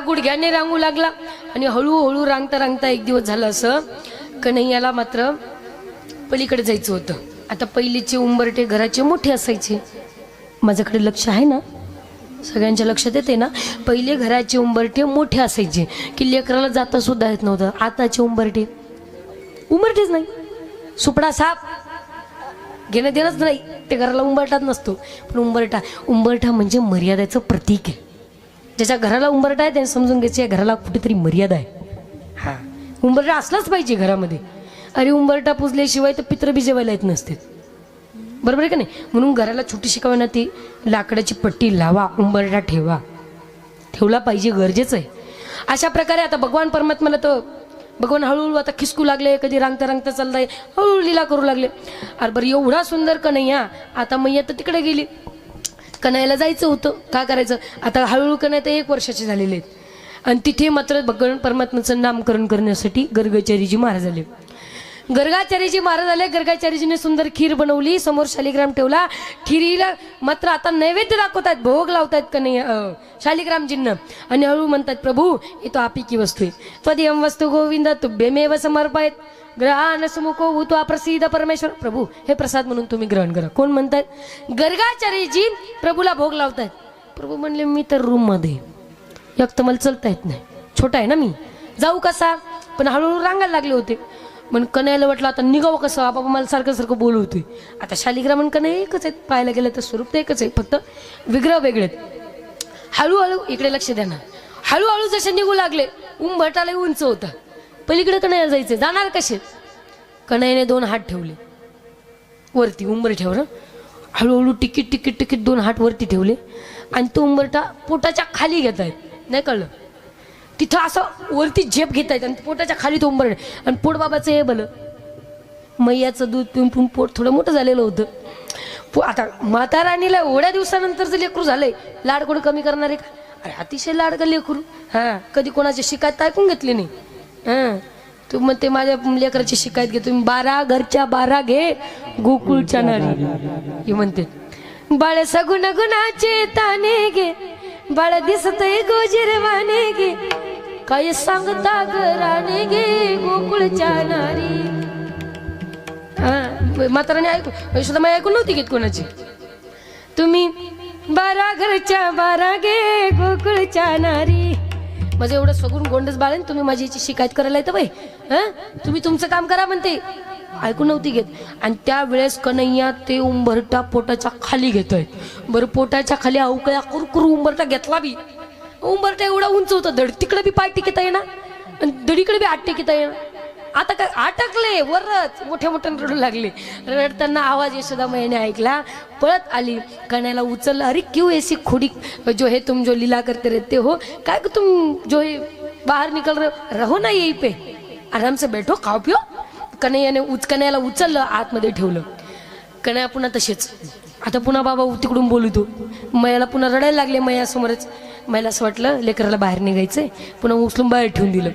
गुडघ्याने रांगू लागला आणि हळूहळू रांगता रांगता एक दिवस झालं असं कन्हैयाला मात्र पलीकडे जायचं होतं. आता पहिलीचे उंबरटे घराचे मोठे असायचे. माझ्याकडे लक्ष आहे ना? सगळ्यांच्या लक्षात येते ना? पहिले घराचे उंबरटे मोठे असायचे. की लेकराला जाता सुद्धा येत नव्हतं. आताचे उंबरटे उंबरटेच नाही. सुपडा साप. घेणं देणंच नाही. ते घराला उंबरटाच नसतो. पण उंबरटा उंबरठा म्हणजे मर्यादेचं प्रतीक आहे. ज्याच्या घराला उंबरटा आहे त्याने समजून घ्यायचं या घराला कुठेतरी मर्यादा आहे. हा. उंबरटा असलाच पाहिजे घरामध्ये. अरे उंबरटा पुजल्याशिवाय तर पित्र बी जेवायला येत नसते बरोबर आहे का नाही? म्हणून घराला छोटी शिकावं ती लाकडाची पट्टी लावा उंबरटा ठेवा. ठेवला पाहिजे गरजेचं आहे. अशा प्रकारे आता भगवान परमात्म्याला तर भगवान हळूहळू आता खिसकू लागले कधी रांगता रांगता चाललाय हळूहळू लीला करू लागले. अरे बरं एवढा सुंदर कन्हैया आता मैया तर तिकडे गेली. कणायला जायचं होतं. का करायचं? आता हळूहळू कणाय तर एक वर्षाचे झालेले आहेत. आणि तिथे मात्र भगवान परमात्म्याचं नामकरण करण्यासाठी गर्गचारीजी महाराज आले. गर्गाचार्यजी महाराज आले गर्गाचार्यजीने सुंदर खीर बनवली समोर शालिग्राम ठेवला. खिरीला मात्र आता नैवेद्य दाखवतात भोग लावतात का नाही अं, शालिग्रामजींना. आणि हळू म्हणतात प्रभू हे तो आपी की वस्तू आहे. त्वदियम वस्तू गोविंद तुभ्यमेव समर्पयत. ग्रहान सुमुखो भूतो अप्रसिद्ध परमेश्वर. प्रभू हे प्रसाद म्हणून तुम्ही ग्रहण करा. कोण म्हणतात गर्गाचार्यजी प्रभूला भोग लावतायत. प्रभू म्हणले मी तर रूममध्ये एक तर मला चलता येत नाही. छोटा आहे ना मी. जाऊ कसा? पण हळूहळू रांगायला लागले होते. मग कन्याला वाटलं आता निघावं कसं? बाबा मला सारखं सारखं बोलवतोय. आता शालिग्रामन कन्या एकच आहेत. पाहायला गेलं तर स्वरूप तर एकच आहे. फक्त विग्रह वेगळे आहेत. हळूहळू इकडे लक्ष द्या ना. हळूहळू जसे निघू लागले उंबरटाला उंच होता. पलीकडे कन्याला जायचं जाणार कसे कणाईने दोन हात ठेवले. वरती उंबर ठेवलं हळूहळू टिकीट टिकीट टिकीट दोन हात वरती ठेवले. आणि तो उंबरटा पोटाच्या खाली घेत आहेत नाही कळलं? तिथं असं वरती झेप घेत आहेत आणि पोटाच्या खाली तो उंबर आणि पोटबाबाचं हे भलं मैयाचं दूध पिऊन पिऊन पोट थोडं मोठं झालेलं होतं. पो आता म्हाताराणीला एवढ्या दिवसानंतर जर लेकरू झालंय लाडकोड कमी करणार आहे का? अरे अतिशय लाड का लेकरू? हां कधी कोणाची शिकायत ऐकून घेतली नाही. हां. तू म्हणते माझ्या लेकराची शिकायत घे. तुम्ही बारा घरच्या बारा घे गोकुळच्या नारी हे म्हणते बाळ सगुण गुणाचे ताने घे. बाळ दिसतय गोजिरवाने घे. काय सांगता घराने घे गोकुळच्या नारी. हा. म्हाताराने ऐकू यशोदा माई ऐकून नव्हती घेत कोणाची? तुम्ही बारा घरच्या बारा गे गोकुळच्या नारी. माझं एवढं सगून गोंडच बाळेन तुम्ही माझी याची शिकायत करायला येतं बाई. हा? तुम्ही तुमचं काम करा म्हणते. ऐकून नव्हती घेत. आणि त्यावेळेस कन्हैया ते उंबरटा पोटाच्या खाली घेतोय. बरं पोटाच्या खाली अवकळ्या कुरकुर उंबरटा घेतला बी. उंबरटा एवढा उंच होता धड तिकडे बी पाय टिकता येणार आणि धडीकडे बी आठ टिकिता येणार आता काय अटकले वरच. मोठ्या मोठ्या रडू लागले. रडताना आवाज यशोदा मैने ऐकला. पळत आली. कण्याला उचललं. अरे क्यू ऐसी खोडी? जो है तुम जो लीला करते रहते हो. काय तुम जो है बाहर निकल रहे हो? रहो ना येई पे. आराम से बैठो खाओ पिओ कन्हैयाने उच कन्हैयाला उचललं आतमध्ये ठेवलं. कन्हैया पुन्हा तसेच आता पुन्हा बाबा तिकडून बोलतो मयाला पुन्हा रडायला लागले मयासमोरच. मला असं वाटलं लेकराला बाहेर निघायचंय पुन्हा उचलून बाहेर ठेवून दिलं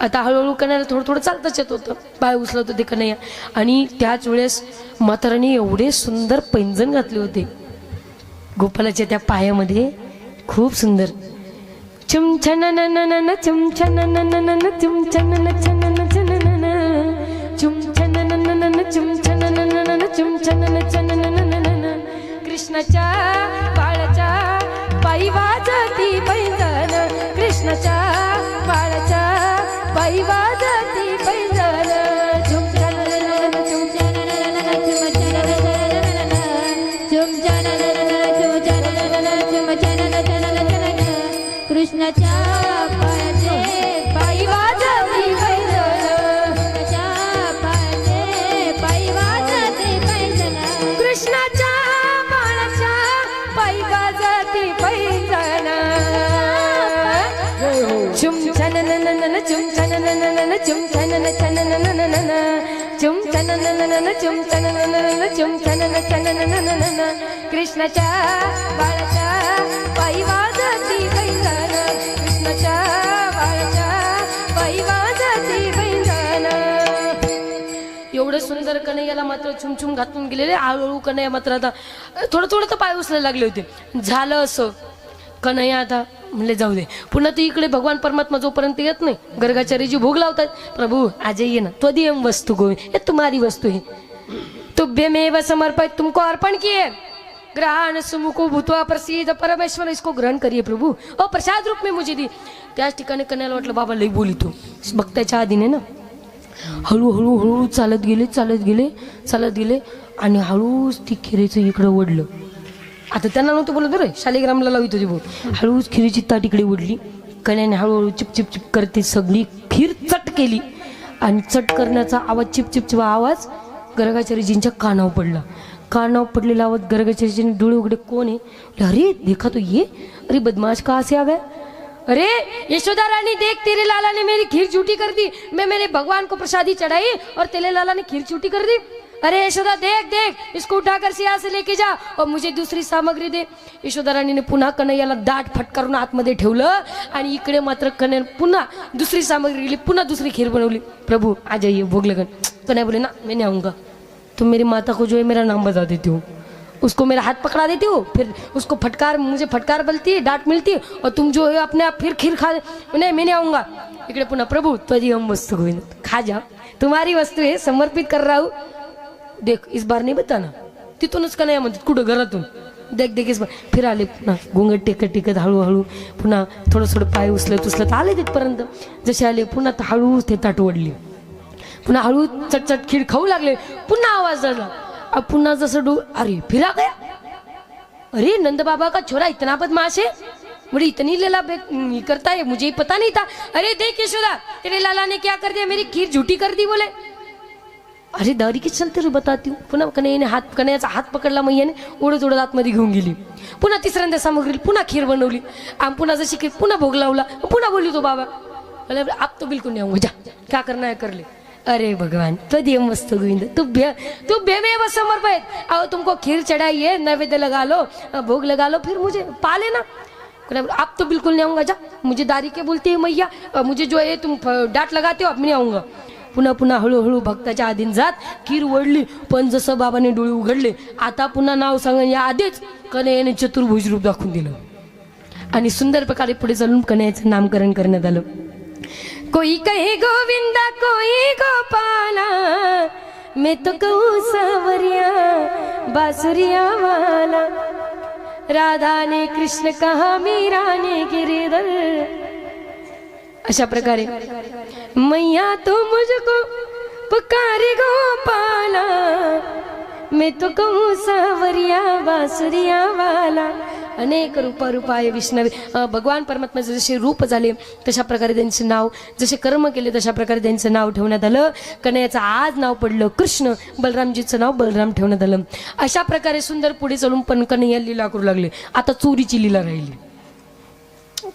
आता हळूहळू कणाला थोडं थोडं चालताच येत होतं बाहेर उचलत होते कन्हैया आणि त्याच वेळेस म्हाताराने एवढे सुंदर पैंजण घातले होते गोपालाच्या त्या पायामध्ये खूप सुंदर चुमछन न न न न न न न न न छन न छन न न न न न न न न न न न न न न न कृष्णाच्या पायी वाजती पैंजण कृष्णाच्या बाळाच्या पायी वाजती छन न न चुम छन न न न न चुम छन न छन न न न न न कृष्णाच्या बाळाच्या पायी वाजती पैंजण कृष्णाच्या बाळाच्या पायी वाजती पैंजण एवढं सुंदर कन्हैयाला मात्र छुमछुम घातून गेलेले हळूहळू कन्हैया मात्र आता थोडं थोडं तर पाय उचलायला लागले होते झालं असं कन्हैया आता? म्हणले जाऊ दे. पुन्हा ती इकडे भगवान परमात्मा जोपर्यंत येत नाही गर्गाचार्यजी भोग लावतात. प्रभू आज ये ना. तो दियम वस्तू गो ये तुम्हारी वस्तू है. तुभ्यमेव समर्पित तुमको अर्पण किए ग्रहण सुमुको भूतवा प्रसिद्ध परमेश्वर इसको ग्रहण करिए प्रभु. ओ प्रसाद रूप में मुझे दी. त्याच ठिकाणी कन्याला वाटलं बाबा लई बोली तू. भक्ताच्या आधीने ना? हळूहळू हळूहळू चालत गेले चालत गेले चालत गेले. आणि हळूच ती खिरेचं इकडं ओढलं. आता त्यांना नव्हतं बोलत बरं. शालिग्रामला लावित होती बोल हळूच खिरीची ताट इकडे उडली. कण्याने हळूहळू चिपचिप चिप करते सगळी. खीर चट केली. आणि चट करण्याचा आवाज चिप आवाज गर्गाचार्यजींच्या कानावर पडला. कानावर पडलेला आवाज गर्गाचार्यजीने डोळे उघडे कोण आहे? अरे देखा तो ये. अरे बदमाश कहाँ से आ अरे यशोदा रानी देख तेरे लाला ने मेरी खीर झूठी कर दी. मैं मेरे भगवान को प्रसादी चढ़ाई और तेरे लाला ने खीर झूठी कर दी. अरे यशोदा देख देख इसको उठाकर सिया से लेके जा और मुझे दुसरी सामग्री दे। यशोदा राणीने पुन्हा कन्हैयाला दाट फटकारून आतमध्ये ठेवलं आणि इकडे मात्र कन्हैया पुन्हा दुसरी सामग्री गेली पुन्हा दुसरी खीर बनवली. प्रभु आ जाइए भोग लगन. कन्हैया बोले ना मैं नहीं तुम मेरी माता को जो है मेरा नाम बता देती हो। उसको मेरा हाथ पकड़ा देती हो फिर उसको फटकार मुझे फटकार बलती है डांट मिलती है और तुम जो है अपने आप फिर खीर खा नहीं मैं नहीं आऊँगा। इकडे पुन्हा प्रभु त्वजी हम वस्तु खा जा। तुम्हारी वस्तु है समर्पित कर रहा हूँ। देख इस बार नाही बताना। तिथूनच का नाही म्हणतात कुठं? घरातून. देख देख इस बार. फिर आले पुन्हा घोंगट टेकत टेकत हळूहळू पुन्हा थोडं थोडं पाय उचलत उचलत आले तिथपर्यंत. जसे आले पुन्हा त- हळू ते ताट ओढली. पुन्हा हळू चटचट खीर खाऊ लागले पुन्हा आवाज झाला पुन्हा जसं डो अरे फिरा गया. अरे नंद बाबा का छोरा इतना बदमाश है? बड़ी इतनी लला ये करता है मुझे पता नहीं था। अरे देख यशोदा तेरे लाला ने क्या कर दिया? मेरी खीर झूठी कर दी बोले। अरे दारी की चलते रे बताती हूँ पुन्हा कन्हैयाने हात कन्हैयाचा हात पकडला मैयाने ओढत ओढत आतमध्ये घेऊन गेली. पुन्हा तिसऱ्यांदा सामग्री पुन्हा खीर बनवली. आम पुन्हा जशी खीर पुन्हा भोग लावला. पुन्हा बोलली तो बाबा मला आप तो बिलकुल नाही जा का करना करले कर ले. अरे भगवान तो मस्त गोविंद. तू भे तू बेमेव समर्पित. आओ तुमको खीर चढ़ाइए नैवेद्य लगा लो भोग लगा लो फिर मुझे पा लेना आप तो बिल्कुल नहीं आऊंगा जा मुझे दारी के बोलती है मैया मुझे जो है तुम डांट लगाते हो अब नहीं आऊंगा. पुन्हा पुन्हा हळूहळू भक्ताच्या आधीन जात खीर ओढली पण जसं बाबाने डोळे उघडले आता पुन्हा नाव सांग या आधीच कन्हैयाने चतुर्भुज रूप दाखवून दिलं. आणि सुंदर प्रकारे पुढे चालून कन्हैयाचं नामकरण करण्यात आलं. कोई कहे गोविंदा कोई गोपाला मैं तो कहूँ सावरिया बासुरिया वाला। राधा ने कृष्ण कहा मीरा ने गिरिधर अशा प्रकारे. मैया तो मुझको पुकारे गोपाला. मी तो कहूँ सावरिया बासुरिया वाला. अनेक रूप रूपाय विष्णवे भगवान परमात्म्याचे जसे रूप झाले तशा प्रकारे त्यांचे नाव जसे कर्म केले तशा प्रकारे त्यांचं नाव ठेवण्यात आलं. कन्याचं आज नाव पडलं कृष्ण बलरामजीचं नाव बलराम ठेवण्यात आलं. अशा प्रकारे सुंदर पुढे चालून पण कन्हैया लीला करू लागले. आता चोरीची लीला राहिली.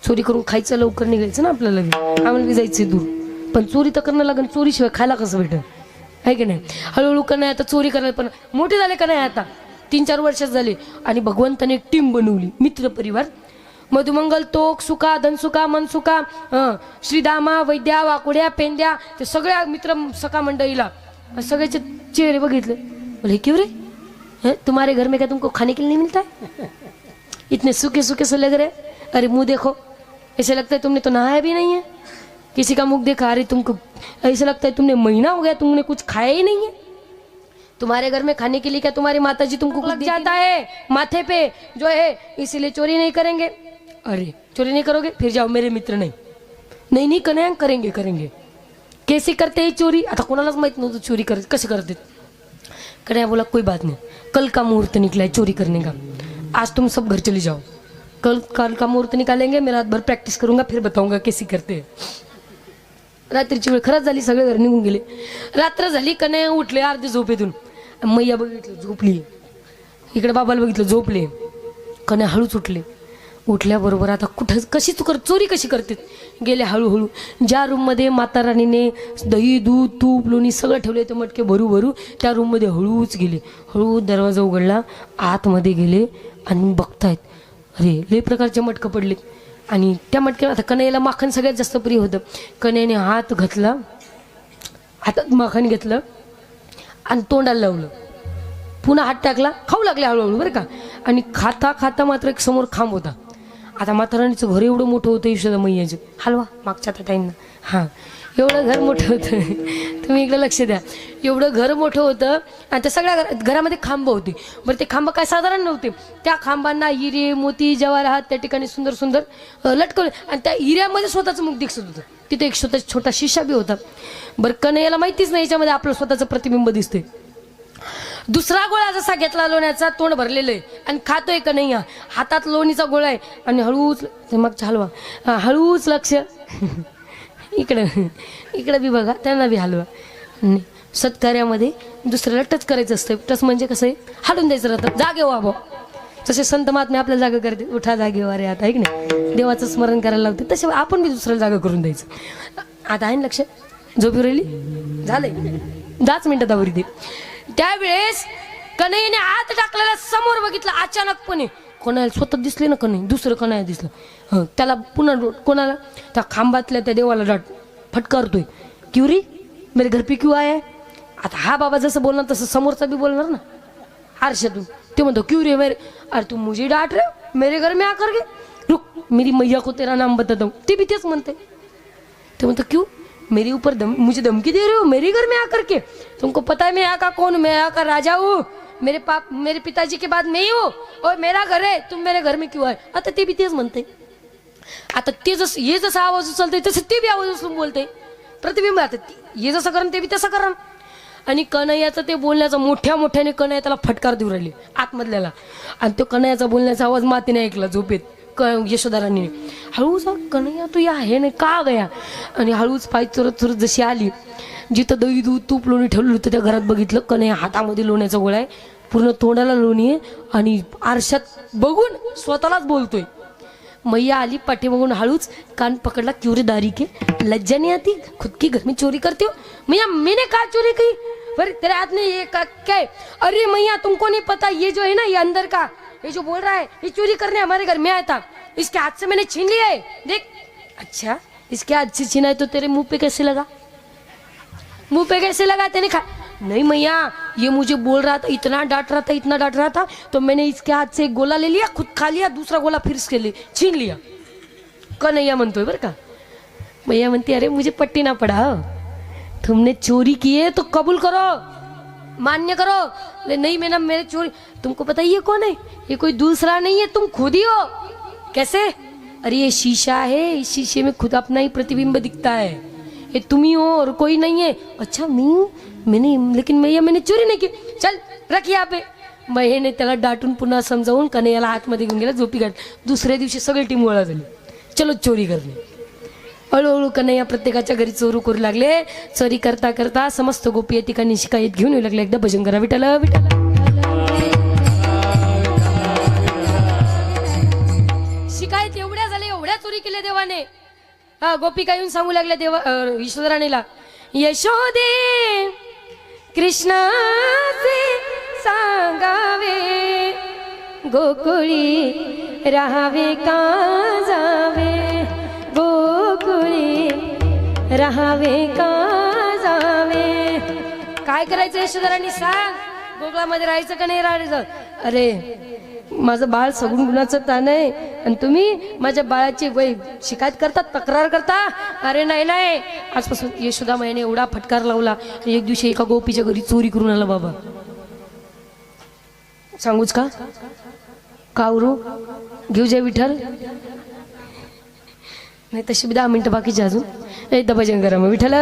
चोरी करून खायचं लवकर निघायचं ना आपल्याला आम्हाला जायचं दूर. पण चोरी तर करणं लागेल चोरीशिवाय खायला कसं भेटेल आहे की नाही? हळूहळू का नाही आता चोरी करायला पण मोठे झाले का नाही आता? तीन चार वर्षात झाले. आणि भगवंताने एक टीम बनवली मित्र परिवार. मधुमंगल तोक सुका धनसुका मनसुका श्रीदामा वैद्या वाकुड्या पेंद्या ते सगळ्या मित्र सखा मंडळीला सगळ्याचे चेहरे बघितले. बोले क्यों रे तुम्हारे घर में क्या तुमको खाने के लिए नहीं मिलता है? इतने सूखे सूखे से लग रहे अरे मुंह देखो. ऐसे लगता है तुमने तो नहाया भी नहीं है? किसी का मुख देखा अरे तुमको ऐसा लगता है तुमने महीना हो गया तुमने कुछ खाया ही नहीं है। तुम्हारे घर में खाने के लिए क्या तुम्हारी माता जी तुमको लग जाता है? माथे पे जो है इसीलिए चोरी नहीं करेंगे। अरे चोरी नहीं करोगे? फिर जाओ मेरे मित्र नहीं। नहीं नहीं कन्हैया करेंगे करेंगे। कैसे करते हैं चोरी? आता कोणालाच माहित नव्हतं चोरी कर कसे करते? कन्हैया बोला कोई बात नहीं। कल का मुहूर्त निकला है चोरी करने का। आज तुम सब घर चले जाओ। कल कल का मुहूर्त निकालेंगे मैं रात भर करूंगा फिर बताऊंगा कैसी करते रात्रीची वेळ खरंच झाली सगळे घर निघून गेले. रात्र झाली कन्हैया उठले अर्धे झोपेतून. मैया बघितलं झोपली. इकडे बाबाला बघितलं झोपले. कने हळूच उठले. उठल्याबरोबर आता कुठं कशी कर चोरी कशी करते? गेले हळूहळू. ज्या रूममध्ये माता राणीने दही दूध तूप लोणी सगळं ठेवले ते मटके भरू भरू त्या रूममध्ये हळूच गेले. हळू दरवाजा उघडला आतमध्ये गेले आणि बघतायत. अरे लय प्रकारचे मटकं पडले आणि त्या मटक्या आता कन्हैयाला माखण सगळ्यात जास्त प्रिय होतं. कन्हैयाने हात घातला हातात माखण घेतलं आणि तोंडाला लावलं. पुन्हा हात टाकला खाऊ लागले हळूहळू बरं का? आणि खाता खाता मात्र एक समोर खांब होता. आता म्हाताराणीचं घर एवढं मोठं होतं यशोदा मैयाचं. हलवा मागच्या आता टाईमना हां. एवढं घर मोठं होतं. तुम्ही इकडे लक्ष द्या. एवढं घर मोठं होतं आणि त्या सगळ्या घरामध्ये खांब होते. बरं ते खांब काय साधारण नव्हते. त्या खांबांना हिरे मोती जवाहरात त्या ठिकाणी सुंदर सुंदर लटकवले. आणि त्या हिऱ्यामध्ये स्वतःचं मुख दिसत होतं. तिथे एक स्वतः छोटा शिशा बी होता. बरं कन्हैयाला माहितीच नाही याच्यामध्ये आपलं स्वतःचं प्रतिबिंब दिसते दुसरा गोळा जसा घेतला लोण्याचा तोंड भरलेलं आहे. आणि खातोय का नाही हातात लोणीचा गोळा आहे. आणि हळूच मग मागचा हलवा. हळूच लक्ष. इकडं इकडं बी बघा त्यांना बी हलवा. आणि सत्कार्यामध्ये दुसऱ्याला टच करायचं असतं. टच म्हणजे कसं आहे? हाडून द्यायचं राहतं. जागे व्हा जसे संत महात्मे आपल्या जागा करते उठा जागे वा रे आता ऐक नाही? देवाचं स्मरण करायला लावते तसे आपण बी दुसऱ्याला जागा करून द्यायचं. आता आहे ना लक्ष? झोपी राहिली? झालंय. दहाच मिनटं दावरी दे. त्यावेळेस कन्हैयाने आत टाकलेला समोर बघितलं अचानकपणे. कोणाला स्वतः दिसले ना कन्हई दुसरं कोणाला दिसलं? हं त्याला पुन्हा डो- कोणाला? त्या खांबातल्या त्या देवाला डाट फटकारतोय. क्यू रे? मेरे घर पे क्यू आया आता हा बाबा जसं बोलणार तसं समोरचा बी बोलणार ना. आरशातून. ते म्हणतो क्यू रे मेरे अरे तू मुझे डाट रे हो? मेरे घर में आकर के? रुक मेरी मैया को तेरा नाम बता हूँ ते भी तेच म्हणते. ते म्हणतो क्यों? मेरे ऊपर दम मुझे धमकी दे रहे हो? मेरे घर में आकर के? तुमको पता है मैं यहाँ का कौन? मैं यहाँ का राजा हूँ। मेरे पाप मेरे पिताजी के बाद मैं ही हूँ। और मेरा घर है तुम मेरे घर में क्यों आए? आता ते बी तेच म्हणते आता ते जसं हे जसं आवाज उचलते तसं ते बी आवाज उचलून बोलते। प्रतिबिंब आता ते- हे जसं करण ते बी तसं करण। आणि कन्हैयाचं ते बोलण्याचा मोठ्या मोठ्याने कन्हैया त्याला फटकार देऊ राहिली आतमधल्याला. आणि तो कन्हैयाचा बोलण्याचा आवाज मातीने ऐकला झोपेत. क यशोदारांनी. हळूच कन्हैया तू या हे नाही का गया? आणि हळूच पाय चुरत चुरत जशी आली जिथं दही दूध तूप लोणी ठेवलं होतं त्या घरात बघितलं कन्हैया हातामध्ये लोण्याचा गोळा आहे. पूर्ण तोंडाला लोणी आहे आणि आरशात बघून स्वतःलाच बोलतोय. मैया आली पाठी बघून हळूच कान पकड़ला क्यों दारी के. लज्जा नहीं आती? खुद की घर में चोरी करते हो? मैया मैंने कहा चोरी की? पर तेरे हाथ में ये का, क्या है? अरे मैया तुमको नहीं पता ये जो है ना ये अंदर का ये जो बोल रहा है ये चोरी करने हमारे घर में आया था। इसके हाथ से मैंने छीन लिया है। देख। अच्छा इसके हाथ से छीना है तो तेरे मुंह पे कैसे लगा? मुँह पे कैसे लगा तेने खा नहीं मैया, ये मुझे बोल रहा था, इतना डांट रहा था, इतना डांट रहा था तो मैंने इसके हाथ से एक गोला ले लिया, खुद खा लिया, दूसरा गोला फिर इसके लिए छीन लिया। कन्हैया म्हणतोय बरं का मैया म्हणते अरे मुझे पट्टी ना पड़ा. तुमने चोरी की है तो कबूल करो, मान्य करो। ले, नहीं मैंने मेरे चोरी तुमको पता ये कौन है? ये कोई दूसरा नहीं है, तुम खुद ही हो। कैसे? अरे ये शीशा है, इस शीशे में खुद अपना ही प्रतिबिंब दिखता है। ये तुम ही हो और कोई नहीं है। अच्छा मी? मैंने लेकिन मैया मैंने चोरी नहीं की। चल रख यहाँ पे। महेने त्याला डाटून पुन्हा समजावून कन्हैयाला आतमध्ये घेऊन गेला झोपी काढ दुसऱ्या दिवशी सगळी टीम गोळा झाली. चलो चोरी करणे. हळूहळू कन्हैया प्रत्येकाच्या घरी चोरू करू लागले. चोरी करता करता समस्त गोपी या ठिकाणी शिकायत घेऊन येऊ लागले. एकदा भजन करा विठाल विठाल शिकायत एवढ्या झाल्या एवढ्या चोरी केल्या देवाने. हा गोपिका येऊन सांगू लागल्या देवा अं, यशोधराणीला यशोदे कृष्णाचे सांगावे गोकुळी राहावे का जावे? गोकुळी राहावे का जावे? काय करायचं यशोधरांनी सांग. गोकुळामध्ये राहायचं का नाही राहायचं? अरे माझं बाळ सगुण गुणाचं ताण आहे. आणि तुम्ही माझ्या बाळाची वय शिकायत करता तक्रार करता? अरे नाही नाही. आजपासून यशोदा मायाने एवढा फटकार लावला. एक दिवशी एका गोपीच्या घरी चोरी करून आला बाबा. सांगूच का? कावरू घेऊ जे विठ्ठल. नाही तशी बी दहा मिनिटं बाकीचे अजून. एकदा भजन करा मग. विठ्ठल!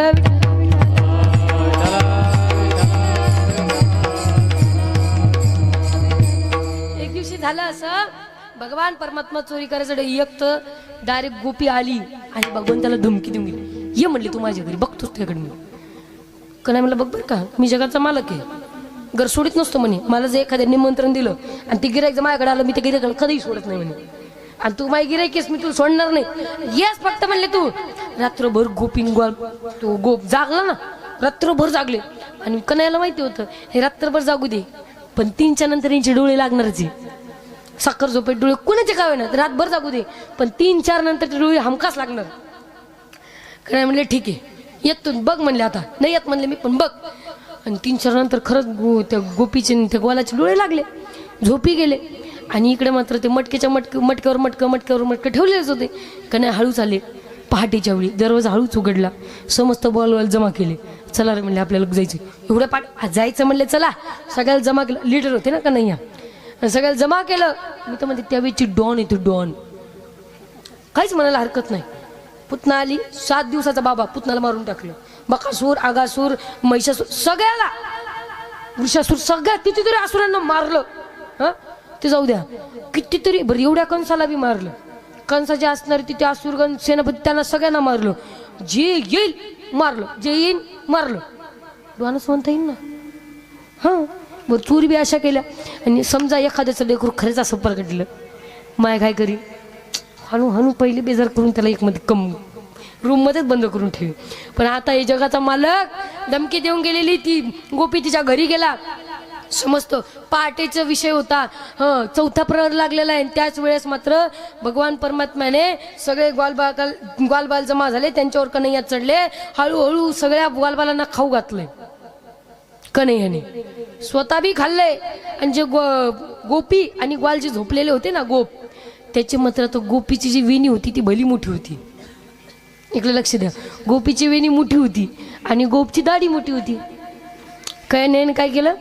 झालं असं? भगवान परमात्मा चोरी करायचं एक तर डायरेक्ट गोपी आली आणि भगवान त्याला धमकी देऊन गेली. ये म्हणली तू माझ्या घरी बघतोस तुझ्याकडे मी. का नाही म्हणलं बघ बरं का मी जगाचा मालक आहे. घर सोडित नसतो म्हणे. मला जर एखाद्या निमंत्रण दिलं आणि ते गिरायक जर माझ्याकडे आलं मी ते गिरायकाला कधीही सोडत नाही म्हणे. आणि तू माझी गिरायकीस मी तुला सोडणार नाही. येस फक्त म्हणले तू. रात्रभर गोपिंग गोल तो गोप जागला ना रात्रभर जागले. आणि कन्याला माहिती होतं हे रात्रभर जागू दे. पण तीनच्या नंतर यांचे डोळे लागणारच आहे. साखर झोपेत डोळे कोणाचे काय ना रातभर जागू दे. पण तीन चार नंतर ते डोळे हमखास लागणार. काय म्हणले ठीक आहे. येत तू बघ म्हणले आता. नाही येत म्हणले मी पण बघ. आणि तीन चार नंतर खरंच गो त्या गोपीचे त्या ग्वालाचे डोळे लागले. झोपी गेले. आणि इकडे मात्र ते मटक्याच्या मटक मटक्यावर मटकं मटक्यावर मटकं ठेवलेलेच होते. का नाही हळूच आले. पहाटेच्या वेळी दरवाजा हळूच उघडला. समस्त बॉलवाल जमा केले. चला रे म्हणले आपल्याला जायचं एवढं पाठ जायचं म्हणले चला. सगळ्याला जमा केलं. लिडर होते ना का नाही या सगळ्याला जमा केलं. मी तर म्हणते त्यावेळीची डॉन येते डॉन. काहीच म्हणायला हरकत नाही. पुतना आली सात दिवसाचा बाबा पुतनाला मारून टाकलं. बकासूर आगासूर महिषासूर सगळ्याला. वृषासूर सगळ्या कितीतरी असुरांना मारलं. हां? ते जाऊ द्या. कितीतरी बरं एवढ्या कंसाला बी मारलं. कंसाचे असणारे तिथे असुरगण सेनापती त्यांना सगळ्यांना मारलं. जे येईल मारलं. जे येईल मारलं. डोळानच म्हणता येईल ना? हां? बरं चोरी बी अशा केल्या. आणि समजा एखाद्याचं लेकरू खरंच असं प्रगटलं माय काय करी हणू हणू पहिले बेजार करून त्याला एक मध्ये कम रूममध्येच बंद करून ठेवी. पण आता हे जगाचा मालक धमकी देऊन गेलेली ती गोपी तिच्या घरी गेला. समजतो पहाटेचा विषय होता. हं चौथा प्रहर लागलेला आहे. आणि त्याच वेळेस मात्र भगवान परमात्म्याने सगळे ग्वालबाल ग्वालबाल जमा झाले. त्यांच्यावर कन्हैया चढले. हळूहळू सगळ्या ग्वालबालांना खाऊ घातलंय कन्हैयाने स्वतः बी खाल्लंय. आणि जे गो गोपी आणि ग्वाल जे झोपलेले होते ना गोप त्याची मात्र तो गोपीची जी वेणी होती ती भली मोठी होती. इकडे लक्ष द्या. गोपीची वेणी मोठी होती आणि गोपची दाढी मोठी होती. काय नाही काय केलं?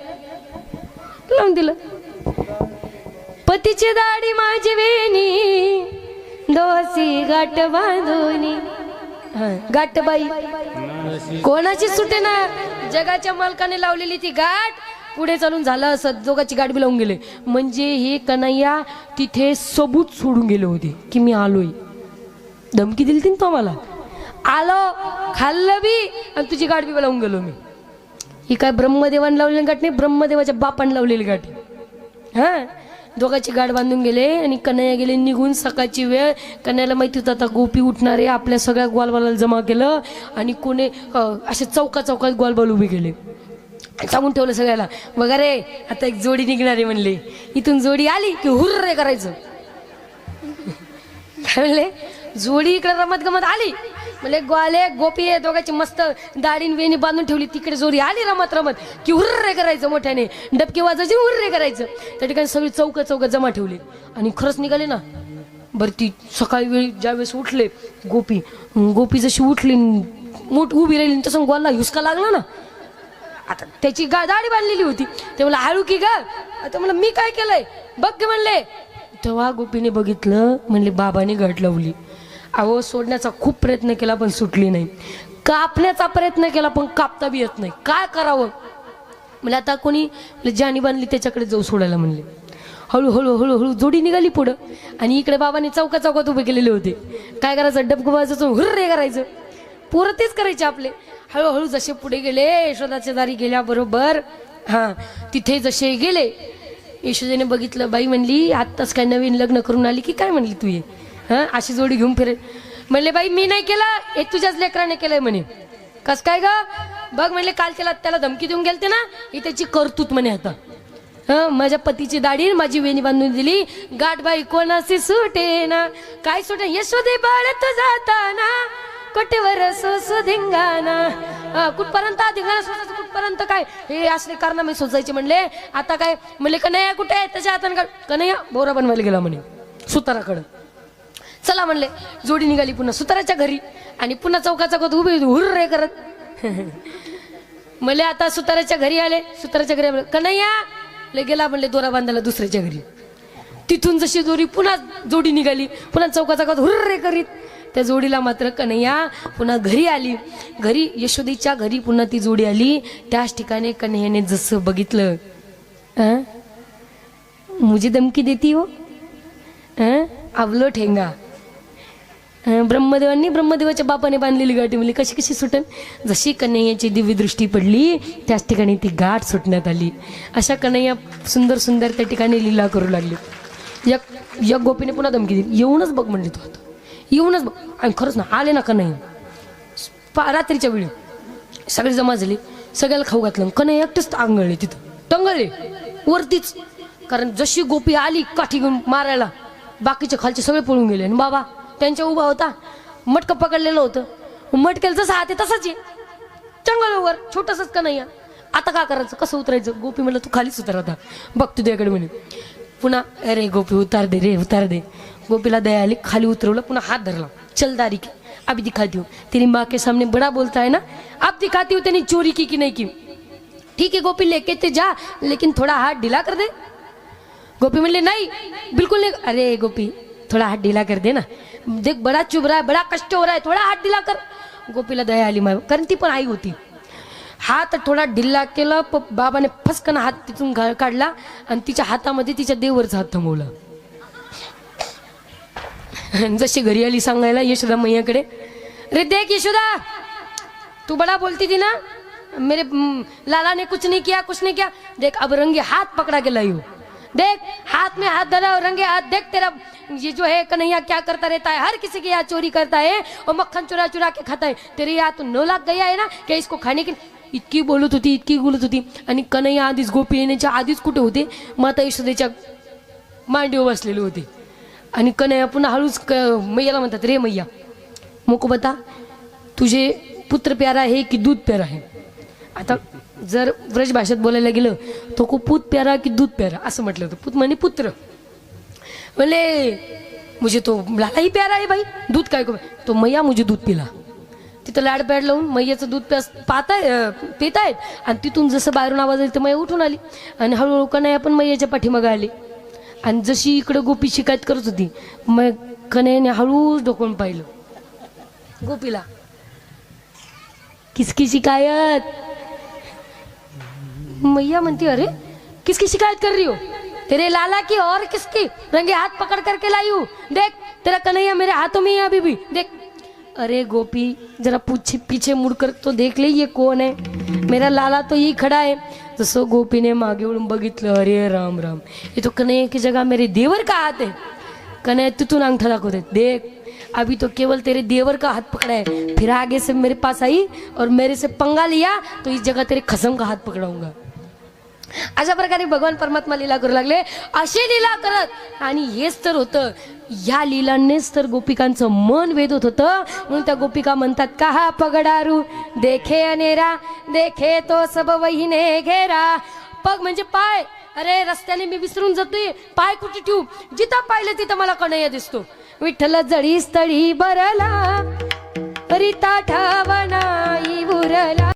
लावून दिलं. पतीची दाढी माझी वेणी दोसी गाठ बांधूनी. हा गाठ बाई. कोणाची सुटे ना जगाच्या मालकाने लावलेली ती गाठ पुढे चालून झालं असत जोगाची गाठ बी लावून गेले. म्हणजे हे कन्हैया तिथे सबूत सोडून गेले होते की मी आलोय. धमकी दिली ना तो मला आलो खाल्लं बी आणि तुझी गाठ बी लावून गेलो मी. ही काय ब्रह्मदेवाने लावलेली गाठ नाही ब्रह्मदेवाच्या बापाने लावलेली गाठ हा? दोघांची गाठ बांधून गेले आणि कन्हैया गेले. निघून सकाळची वेळ. कन्हैयाला माहिती होतं आता गोपी उठणारे आपल्या सगळ्या ग्वालबाला जमा केलं आणि कोणी असे चौका चौकात ग्वालबाल उभे गेले सांगून ठेवलं सगळ्याला बघा रे आता एक जोडी निघणारे म्हणले. इथून जोडी आली की हुर्रे करायचं. काय म्हणले? जोडी इकडे रमत गमत आली. म्हणजे ग्वाले गोपी आहे दोघांची मस्त दाडीन वेणी बांधून ठेवली. तिकडे जोरी आली रमत रमत की हुर्रे करायचं मोठ्याने. डबके वाजायचे हुर्रे करायचं. त्या ठिकाणी सगळी चौक चौक जमा ठेवली. आणि खरंच निघाले ना. बरं ती सकाळी वेळी ज्यावेळेस उठले गोपी गोपी जशी उठली मोठ उभी राहिली तसं गोलला हुसका लागला ना. आता त्याची गा दाढी बांधलेली होती. ते मला हळू की गा? आता म्हणलं मी काय केलंय? बघ की म्हणले तेव्हा गोपीने बघितलं. म्हणले बाबाने घट लावली. अहो सोडण्याचा खूप प्रयत्न केला पण सुटली नाही. कापण्याचा प्रयत्न केला पण कापता बी येत नाही. काय करावं? म्हणजे आता कोणी म्हणजे ज्यानी बांधली त्याच्याकडे जाऊ सोडायला म्हणले. हळूहळू हळूहळू जोडी निघाली पुढं. आणि इकडे बाबाने चौका चौकात उभे केलेले होते. काय करायचं? डबकं वाजायचं हुर्रे करायचं. पोरं तेच करायचे आपले. हळूहळू जसे पुढे गेले यशोदाच्या दारी गेल्याबरोबर हां तिथे जसे गेले. यशोदेने बघितलं बाई म्हणली आत्ताच काय नवीन लग्न करून आली की काय म्हणली तू ये हां? अशी जोडी घेऊन फिरे म्हणले बाई मी नाही केला हे तुझ्याच लेकराने केलंय म्हणे. कस काय ग? बघ म्हणले काल त्याला त्याला धमकी देऊन गेलते ना ही त्याची करतूत म्हणे आता. हं? माझ्या पतीची दाढी माझी वेणी बांधून दिली. गाठ बाई कोणाशी सुटे ना. काय सुटे? यशोदे बाळत जाताना. कटेवर धिंगाणा. कुठपर्यंत? धिंगाणा सोसायचं कुठपर्यंत? काय? हे असले कारण मी सोसायचे म्हणले. आता काय? म्हणले कन्हैया कुठे आहे? त्याच्या हाताने का कन्हैया बोरा बनवायला गेला म्हणे सुताराकडं. चला म्हणले जोडी निघाली पुन्हा सुताराच्या घरी. आणि पुन्हा चौकाचा चौकात उभी हुर्रे करत. म्हणले आता सुताराच्या घरी आले. सुताराच्या घरी आले कन्हैया. ले गेला म्हणले दोरा बांधायला दुसऱ्याच्या घरी. तिथून जशी जोडी पुन्हा जोडी निघाली पुन्हा चौका चौकात हुर्रे करीत. त्या जोडीला मात्र कन्हैया पुन्हा घरी आली. घरी यशोदीच्या घरी पुन्हा ती जोडी आली. त्याच ठिकाणी कन्हैयाने जसं बघितलं. मुझे धमकी देती हो. आवलो ठेंगा. ब्रह्मदेवांनी ब्रह्मदेवाच्या बापाने बांधलेली गाठी म्हणली कशी कशी सुटन? जशी कन्हैयाची दिव्य दृष्टी पडली त्याच ठिकाणी ती गाठ सुटण्यात आली. अशा कन्हैया सुंदर सुंदर त्या ठिकाणी लीला करू लागली. या या गोपीने पुन्हा धमकी दिली. येऊनच बघ म्हणली तू आता. येऊनच बघ. आणि खरंच ना आले ना कन्हैया. पा रात्रीच्या वेळी सगळे जमा झाले. सगळ्याला खाऊ घातलं. कन्हैया एकटेच आंगळले तिथं. टंगळले वरतीच. कारण जशी गोपी आली काठी घेऊन मारायला बाकीचे खालचे सगळे पळून गेले. आणि बाबा त्यांच्या उभा होता. मटकं पकडलेलं होतं. मटकेल जसं हाते तसंच आहे. चंगलवर छोटसच का नाही आता का करायचं? कसं उतरायचं? गोपी म्हणलं तू खालीच उतर आता. बघ तू तुझ्याकडे म्हणे. पुन्हा अरे गोपी उतार दे रे उतार दे. गोपीला दया आली खाली उतरवलं पुन्हा हात धरला. चल दारी की अभी दिखाती हूँ. तेरी माँ के सामने बड़ा बोलता है ना अब दिखाती हूँ तेनी चोरी की कि नहीं की? ठीक है गोपी लेके ते जा लेकिन थोड़ा हाथ ढीला कर दे. गोपी म्हणले नाही बिल्कुल नाही. अरे गोपी थोड़ा हाथ ढीला कर दे ना. देख बड़ा चुभ रहा है बड़ा कष्ट हो रहा है थोड़ा हात दिला कर. गोपीला दया आली माय कारण ती पण आई होती. हात थोडा ढिल्ला केला प- बाबाने फसकन हात तिथून काढला आणि तिच्या हातामध्ये तिच्या देवरचा हात थांबवला. जशी घरी आली सांगायला यशोदा मैयाकडे रे देख यशोदा तू बड़ा बोलती थी ना मेरे लाला ने कुछ नहीं किया कुछ नहीं किया. देख अब रंगी हाथ पकड़ा के लाई हो. देख हाथ में हाथ धरा और रंगे हाथ देख तेरा ये जो है कन्हैया क्या करता रहता है? हर किसी की यहाँ चोरी करता है और मक्खन चुरा चुरा के खाता है। तेरे यहाँ तो नौ लाख गया है ना क्या इसको खाने के इतकी बोलत होती इतकी बोलत होती। आणि कन्हैया आधीच गोपी येण्याच्या आधीच कुठे होते माता यशोदेच्या मांडीवर बसलेले होते। आणि कन्हैया पुन्हा हळूच क मैयाला म्हणतात रे मैया मोको बता तुझे पुत्र प्यारा आहे की दूध प्यारा आहे आता जर ब्रज भाषेत बोलायला गेलं तो को पूत प्यारा की दूध प्यारा असं म्हटलं होतं पूत म्हणे पुत्र. म्हणले मुझे तो लालाही प्यारा आहे भाई. दूध काय को तो मैया मुझे दूध पिला. तिथं लाड पॅड लावून मैयाचं दूध प्यास पाहताय पितायत. आणि तिथून जसं बाहेरून आवाज आली तर मैया उठून आली. आणि हळूहळू कन्हैया पण मैयाच्या पाठीमागं आली. आणि जशी इकडं गोपी शिकायत करत होती मग कन्हैयाने हळूच डोकून पाहिलं. गोपीला किसकी शिकायत? मैया म्हणती, अरे, किसकी शिकायत कर रही हो? तेरे लाला की और किसकी? रंगे हाथ पकड़ करके लाई हूँ। देख, तेरा कन्हैया मेरे हाथों में है अभी भी। देख। अरे गोपी, जरा पूछे, पीछे मुड़कर तो देख ले, ये कौन है? मेरा लाला तो यही खड़ा है। जसं गोपीने मागे वळून बघितलं अरे, राम राम, ये तो कन्हैया की जगह मेरे देवर का हाथ है। कन्हैया तिथून अंगठा दाखवते देख, अभी तो केवल तेरे देवर का हाथ पकड़ा है। फिर आगे से मेरे पास आई और मेरे से पंगा लिया तो इस जगह तेरे खसम का हाथ पकडाऊँगा। अशा प्रकारे भगवान परमात्मा लीला करू लागले. अशी लीला करत आणि हेच तर होतं या लीलांनीच तर गोपिकांचं मन वेधत होतं. म्हणून त्या गोपिका म्हणतात का हा पगडारू देखे अनेरा देखे तो सब वहिने घेरा. पग म्हणजे पाय. अरे रस्त्याने मी विसरून जाते पाय कुठे ठेवू? जिथं पाहिलं तिथं मला कणया दिसतो. विठ्ठल जळी स्थळी बरला रीता उरला.